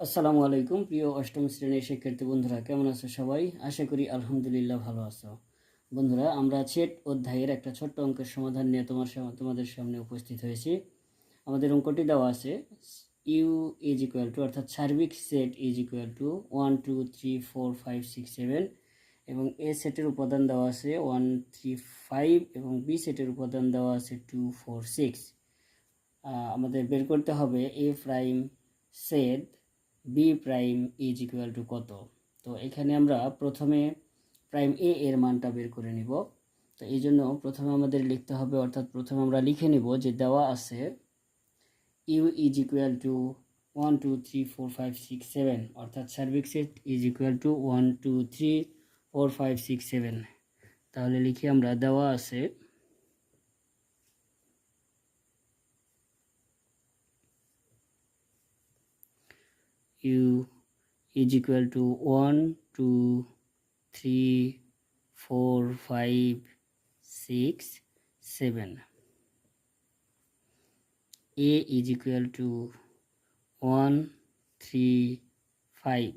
আসসালামু আলাইকুম, প্রিয় অষ্টম শ্রেণির শিক্ষার্থী বন্ধুরা, কেমন আছো সবাই? আশা করি আলহামদুলিল্লাহ ভালো আছো। বন্ধুরা, আমরা ছেট অধ্যায়ের একটা ছোট্ট অঙ্কের সমাধান নিয়ে তোমার তোমাদের সামনে উপস্থিত হয়েছি। আমাদের অঙ্কটি দেওয়া আছে, ইউ ইজ ইকুয়াল টু, অর্থাৎ সার্বিক set is equal to one, two, three, four, five, six, seven এবং এ সেটের উপাদান দেওয়া আছে ওয়ান, থ্রি, ফাইভ এবং বি সেটের উপাদান দেওয়া আছে টু, ফোর, সিক্স। আমাদের বের করতে হবে A prime set B prime is equal to কত? তো এখানে আমরা প্রথমে প্রাইম এ এর মানটা বের করে নিব। তো এই জন্য প্রথমে আমাদের লিখতে হবে, অর্থাৎ প্রথমে আমরা লিখে নিব যে দেওয়া আছে U is equal to one two three four five six seven অর্থাৎ সার্বিক set is equal to one two three four five six seven তাহলে লিখি আমরা দেওয়া আছে u is equal to 1 2 3 4 5 6 7 a is equal to 1 3 5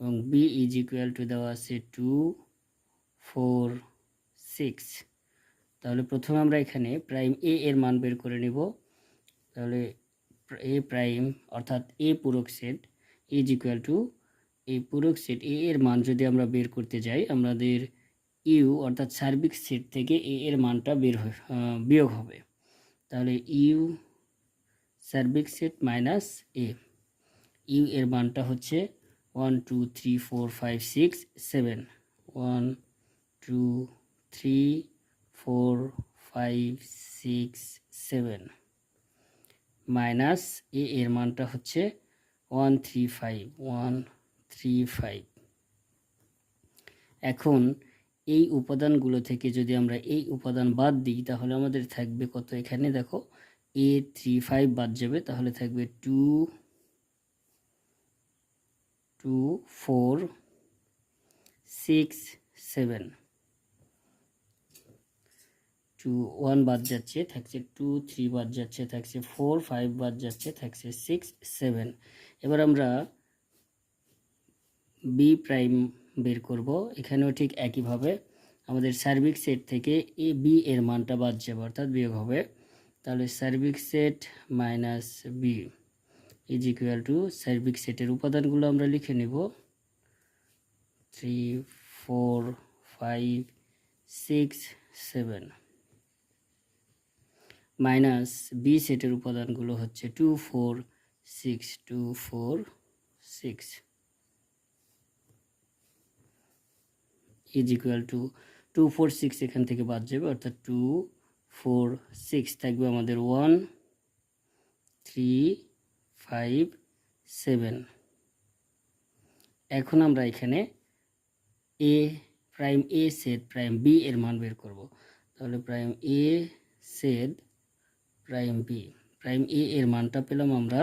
এবং b is equal to দেওয়া আছে 2 4 6 তাহলে প্রথমে আমরা এখানে প্রাইম a এর মান বের করে নিব। তাহলে এ প্রাইম অর্থাৎ এ পূরক সেট ইজ ইকুয়াল টু এই পূরক সেট এ এর মান যদি আমরা বের করতে যাই, আমাদের ইউ অর্থাৎ সার্বিক সেট থেকে এ এর মানটা বের বিয়োগ হবে। তাহলে ইউ সার্বিক সেট মাইনাস এ ইউ এর মানটা হচ্ছে one two three four five six seven one two three four five six seven minus A এর মানটা হচ্ছে one three five one three five এখন এই উপাদানগুলো থেকে যদি আমরা এই উপাদান বাদ দিই, তাহলে আমাদের থাকবে কত এখানে? দেখো, এ থ্রি ফাইভ বাদ যাবে, তাহলে থাকবে two two four six seven two one বাদ যাচ্ছে, থাকছে টু থ্রি বাদ যাচ্ছে, থাকছে ফোর ফাইভ বাদ যাচ্ছে, থাকছে সিক্স সেভেন। এবার আমরা বি প্রাইম বের করব, এখানেও ঠিক একইভাবে। আমাদের সার্বিক সেট থেকে এ বি এর মানটা বাদ যাবে, অর্থাৎ বিয়োগ হবে। তাহলে সার্বিক set minus B is equal to সার্বিক সেটের উপাদানগুলো আমরা লিখে নেব। Three four five six seven minus B সেটের উপাদানগুলো হচ্ছে two four six two four six is equal to two four six এখান থেকে বাদ যাবে, অর্থাৎ টু ফোর সিক্স থাকবে আমাদের ওয়ান থ্রি ফাইভ সেভেন এখন আমরা এখানে A prime A set prime B এর মান বের করব। তাহলে prime A set prime B prime A এর মানটা পেলাম আমরা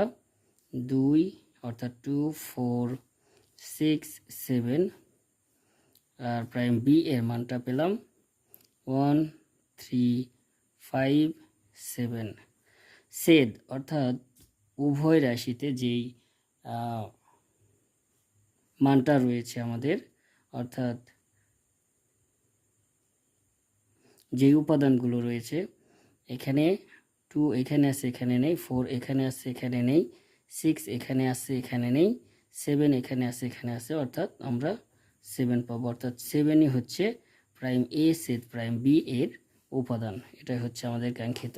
দুই, অর্থাৎ টু ফোর সিক্স সেভেন আর প্রাইম বি এর মানটা পেলাম ওয়ান থ্রি ফাইভ সেভেন সেদ অর্থাৎ উভয় রাশিতে যেই মানটা রয়েছে আমাদের, অর্থাৎ যে উপাদানগুলো রয়েছে, এখানে টু এখানে আছে, এখানে নেই ফোর এখানে আছে, এখানে নেই সিক্স এখানে আছে, এখানে নেই সেভেন এখানে আছে এখানে আছে, অর্থাৎ আমরা সেভেন পাবো। অর্থাৎ সেভেনই হচ্ছে prime A set prime B এর উপাদান। এটাই হচ্ছে আমাদের কাঙ্ক্ষিত